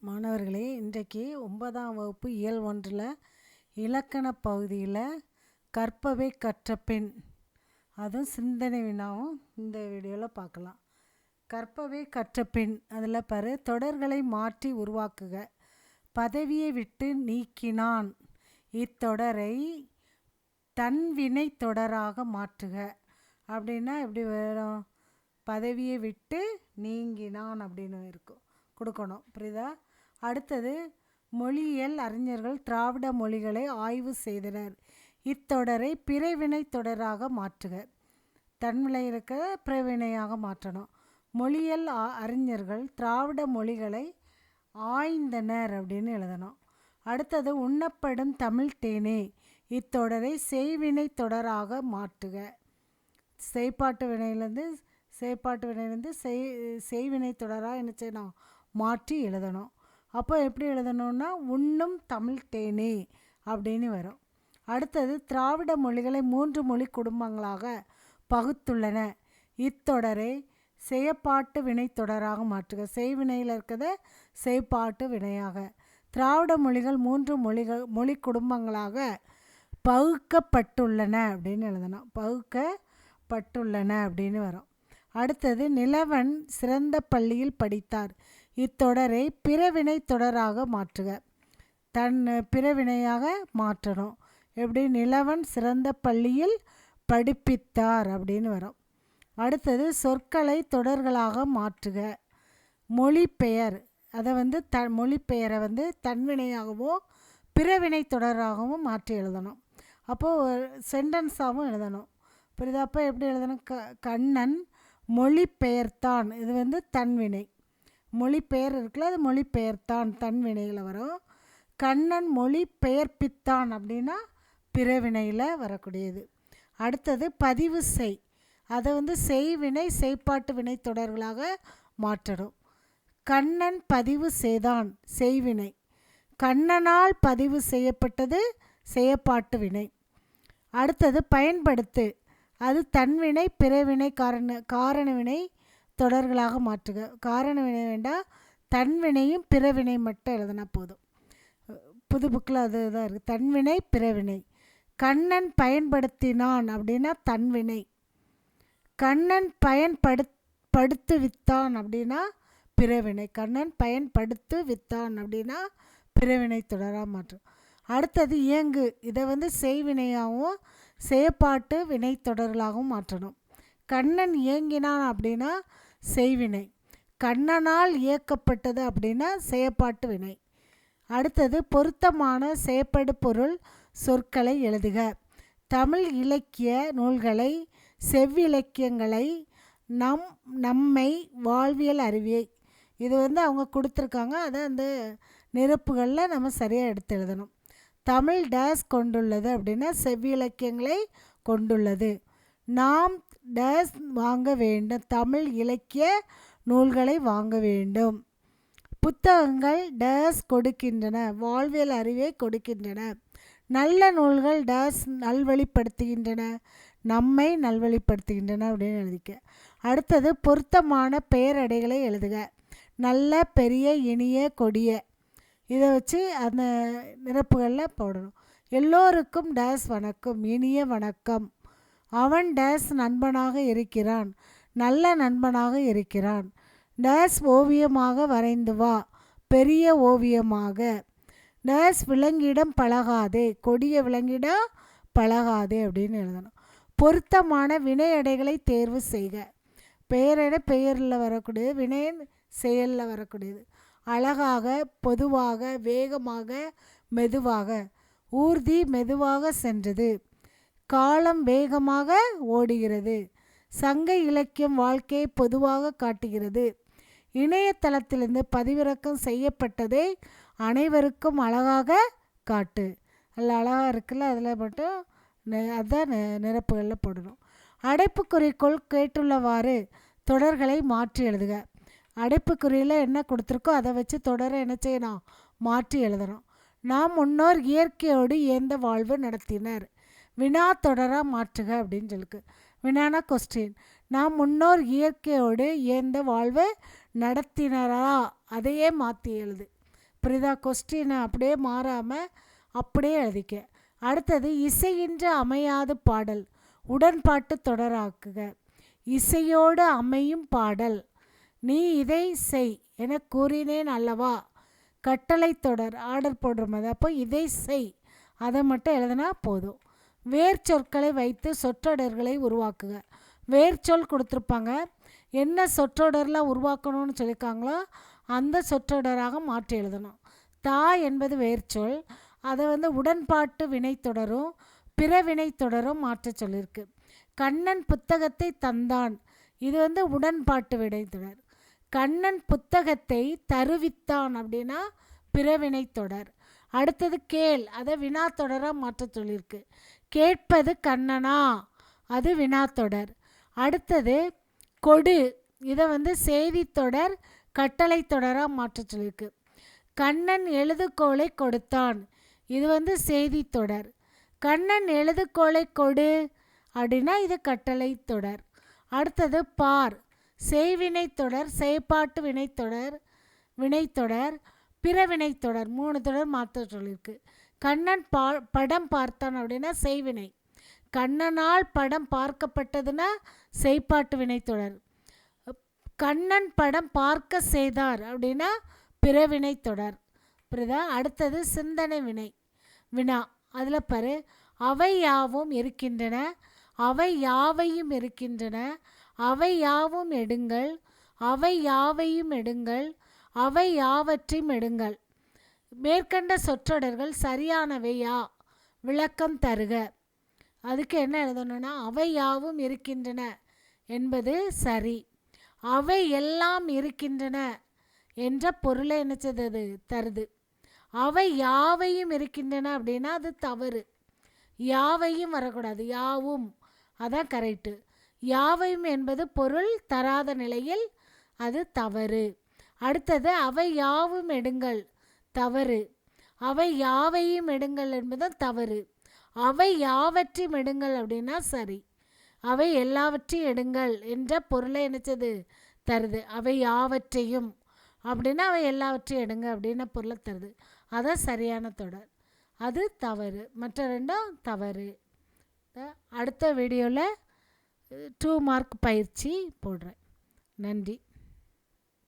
மாணவர்களே இன்றைக்கு ஒன்பதாம் வகுப்பு இயல் ஒன்றில் இலக்கண பகுதியில் கற்பவை கற்ற பெண். அதுவும் சிந்தனை வினாவும் இந்த வீடியோவில் பார்க்கலாம். கற்பவை கற்ற பெண் அதில் பாரு தொடர்களை மாற்றி உருவாக்குக. பதவியை விட்டு நீக்கினான். இத்தொடரை தன்வினை தொடராக மாற்றுக. அப்படின்னா எப்படி வரும்? பதவியை விட்டு நீங்கினான் அப்படின்னு இருக்கும். கொடுக்கணும். புரியுதா? அடுத்தது மொழியியல் அறிஞர்கள் திராவிட மொழிகளை ஆய்வு செய்தனர். இத்தொடரை பிறவினை தொடராக மாற்றுக. தன்மலை இருக்க பிறவினையாக மாற்றணும். மொழியியல் அறிஞர்கள் திராவிட மொழிகளை ஆய்ந்தனர் அப்படின்னு எழுதணும். அடுத்தது உண்ணப்படும் தமிழ் தேனே. இத்தொடரை செய்வினை தொடராக மாற்றுக. செய்பாட்டு வினையிலேருந்து செய்பாட்டு வினையிலேருந்து செய் செய்வினை தொடராக என்ன செய்யணும் மாற்றி எழுதணும். அப்போ எப்படி எழுதணும்னா உண்ணும் தமிழ் தேனே அப்படின்னு வரும். அடுத்தது திராவிட மொழிகளை மூன்று மொழி குடும்பங்களாக பகுத்துள்ளன. இத்தொடரை செயப்பாட்டு வினைத்தொடராக மாற்றுக. செய்வினையில் இருக்கிறத செய்பாட்டு வினையாக. திராவிட மொழிகள் மூன்று மொழிகள் மொழி குடும்பங்களாக பகுக்கப்பட்டுள்ளன அப்படின்னு எழுதணும். பகுக்கப்பட்டுள்ளன அப்படின்னு வரும். அடுத்தது நிலவன் சிறந்த பள்ளியில் படித்தார். இத்தொடரை பிறவினை தொடராக மாற்றுக. தன் பிறவினையாக மாற்றணும். எப்படி? நிலவன் சிறந்த பள்ளியில் படிப்பித்தார் அப்படின்னு வரும். அடுத்தது சொற்களை தொடர்களாக மாற்றுக. மொழிபெயர். அதை வந்து த மொழிபெயரை வந்து தன்வினையாகவோ பிறவினை தொடராகவும் மாற்றி எழுதணும். அப்போது சென்டென்ஸாகவும் எழுதணும். புரியுதா? அப்போ எப்படி எழுதணும்? க கண்ணன் மொழிபெயர்த்தான். இது வந்து தன்வினை. மொழிபெயர் இருக்குல்ல அது மொழிபெயர்த்தான் தன்வினையில் வரும். கண்ணன் மொழி பெயர்ப்பித்தான் அப்படின்னா பிறவினையில் வரக்கூடியது. அடுத்தது பதிவு செய். அதை வந்து செய்வினை செய்ப்பாட்டு வினை தொடர்களாக மாற்றணும். கண்ணன் பதிவு செய்தான் செய்வினை. கண்ணனால் பதிவு செய்யப்பட்டது செய்யப்பாட்டு வினை. அடுத்தது பயன்படுத்து. அது தன்வினை பிறவினை காரண காரணவினை தொடர்களாக மாற்றுக. காரண வினை வேண்டாம் தன்வினையும் பிறவினை மட்டும் எழுதினா போதும். புது புக்கில் அது தான் இருக்குது தன்வினை பிறவினை. கண்ணன் பயன்படுத்தினான் அப்படின்னா தன்வினை கண்ணன் பயன்படுத் படுத்து வித்தான் அப்படின்னா பிறவினை. கண்ணன் பயன்படுத்து வித்தான் அப்படின்னா பிறவினை தொடராக மாற்றும் அடுத்தது இயங்கு. இதை வந்து செய்வினையாகவும் செயப்பாட்டு வினை தொடர்களாகவும் மாற்றணும். கண்ணன் இயங்கினான் அப்படின்னா செய்வினை. கண்ணனால் இயக்கப்பட்டது அப்படின்னா செயப்பாட்டு வினை. அடுத்தது பொருத்தமான செயப்படு பொருள் சொற்களை எழுதுக. தமிழ் இலக்கிய நூல்களை செவ்விலக்கியங்களை நம் நம்மை வாழ்வியல் அறிவியை. இது வந்து அவங்க கொடுத்துருக்காங்க. அதை அந்த நிரப்புகளில் நம்ம சரியாக எடுத்து எழுதணும். தமிழ் டேஸ் கொண்டுள்ளது அப்படின்னா செவ்விலக்கியங்களை கொண்டுள்ளது. நாம் டேஸ் வாங்க வேண்டும். தமிழ் இலக்கிய நூல்களை வாங்க வேண்டும். புத்தகங்கள் டேஸ் கொடுக்கின்றன. வாழ்வியல் அறிவை கொடுக்கின்றன. நல்ல நூல்கள் டேஸ் நல்வழிப்படுத்துகின்றன. நம்மை நல்வழிப்படுத்துகின்றன அப்படின்னு எழுதிக்க. அடுத்தது பொருத்தமான பெயரடைகளை எழுதுக. நல்ல பெரிய இனிய கொடிய. இதை வச்சு அந்த நிரப்புகளில் போடணும். எல்லோருக்கும் டேஸ் வணக்கம். இனிய வணக்கம். அவன் டேஸ் நண்பனாக இருக்கிறான் நல்ல நண்பனாக இருக்கிறான். டேஸ் ஓவியமாக வரைந்து வா பெரிய ஓவியமாக. டேஸ் விலங்கிடம் பழகாதே கொடிய விலங்கிடம் பழகாதே அப்படின்னு எழுதணும். பொருத்தமான வினையடைகளை தேர்வு செய்க. பெயரிட பெயரில் வரக்கூடியது வினை செயலில் வரக்கூடியது. அழகாக பொதுவாக வேகமாக மெதுவாக. ஊர்தி மெதுவாக சென்றது. காலம் வேகமாக ஓடுகிறது. சங்க இலக்கியம் வாழ்க்கையை பொதுவாக காட்டுகிறது. இணையதளத்திலிருந்து பதிவிறக்கம் செய்யப்பட்டதை அனைவருக்கும் அழகாக காட்டு. அதில் அழகாக இருக்குல்ல அதில் மட்டும் அதுதான் நிரப்புகளில் போடணும். அடைப்புக்குறிக்குள் கேட்டுள்ளவாறு தொடர்களை மாற்றி எழுதுக. அடைப்புக்குறியில் என்ன கொடுத்துருக்கோ அதை வச்சு தொடரை என்ன செய்யணும்? மாற்றி எழுதணும். நாம் முன்னோர் இயற்கையோடு இயந்த வாழ்வு நடத்தினர். வினா தொடராக மாற்றுக அப்படின்னு சொல்லிருக்கு வினானா கொஸ்டின் நாம் முன்னோர் இயற்கையோடு ஏந்த வாழ்வை நடத்தினரா? அதையே மாற்றி எழுது. புரியுதா? கொஸ்டினை அப்படியே மாறாமல் அப்படியே எழுதிக்க. அடுத்தது இசையின்றி அமையாது பாடல். உடன்பாட்டு தொடராக்குக. இசையோடு அமையும் பாடல். நீ இதை செய் என கூறினேன் அல்லவா? கட்டளை தொடர். ஆர்டர் போடுற மாதிரி அப்போ இதை செய். அதை மட்டும் எழுதினா போதும். வேர் சொற்களை வைத்து சொற்றொடர்களை உருவாக்குக. வேர் சொல் கொடுத்துருப்பாங்க. என்ன சொற்றொடரில் உருவாக்கணும்னு சொல்லியிருக்காங்களோ அந்த சொற்றொடராக மாற்றி எழுதணும். தா என்பது வேர்ச்சொல். அதை வந்து உடன்பாட்டு வினைத்தொடரும் பிற வினைத்தொடரும் மாற்ற சொல்லியிருக்கு. கண்ணன் புத்தகத்தை தந்தான். இது வந்து உடன்பாட்டு வினைத்தொடர் கண்ணன் புத்தகத்தை தருவித்தான் அப்படின்னா பிறவினை தொடர். அடுத்தது கேள். அதை வினாத்தொடராக மாற்ற சொல்லியிருக்கு. கேட்பது கண்ணனா? அது வினாத்தொடர் அடுத்தது கொடு. இதை வந்து செய்தித்தொடர் கட்டளை தொடராக மாற்ற சொல்லியிருக்கு கண்ணன் எழுதுகோலை கொடுத்தான். இது வந்து செய்தித்தொடர் கண்ணன் எழுதுகோலை கொடு அப்படின்னா இது கட்டளை தொடர். அடுத்தது பார். செய்வினை தொடர் செயற்பாட்டு வினைத்தொடர் வினைத்தொடர் பிற வினைத்தொடர் மூணு தொடர் மாற்ற சொல்லியிருக்கு கண்ணன் பா படம் பார்த்தான் அப்படின்னா செய்வினை. கண்ணனால் படம் பார்க்கப்பட்டதுன்னா செய்ப்பாட்டு வினைத்தொடர். கண்ணன் படம் பார்க்க செய்தார் அப்படின்னா பிறவினை தொடர் புரியுதா? அடுத்தது சிந்தனை வினை. வினா. அதில் பாரு. அவை யாவும் இருக்கின்றன. அவை யாவையும் இருக்கின்றன. அவை யாவும் எடுங்கள். அவை யாவையும் எடுங்கள். அவை யாவற்றையும் எடுங்கள். மேற்கண்ட சொற்றொடர்கள் சரியானவையா விளக்கம் தருக. அதுக்கு என்ன எழுதணும்னா அவை யாவும் இருக்கின்றன என்பது சரி. அவை எல்லாம் இருக்கின்றன என்ற பொருளை என்னச்சது அது தருது. அவை யாவையும் இருக்கின்றன அப்படின்னா அது தவறு. யாவையும் வரக்கூடாது. யாவும். அதான் கரெக்டு யாவையும் என்பது பொருள் தராத நிலையில் அது தவறு. அடுத்தது அவை யாவும் எடுங்கள். தவறு. அவை யாவையும் எடுங்கள் என்பதும் தவறு. அவை யாவற்றையும் எடுங்கள் அப்படின்னா சரி. அவை எல்லாவற்றையும் எடுங்கள் என்ற பொருளை நினச்சது தருது. அவை யாவற்றையும் அப்படின்னா அவை எல்லாவற்றையும் எடுங்க அப்படின்ன பொருளை தருது. அதான் சரியான தொடர். அது தவறு. மற்ற ரெண்டும் தவறு. அடுத்த வீடியோவில் டூ மார்க் பயிற்சி போடுறேன். நன்றி.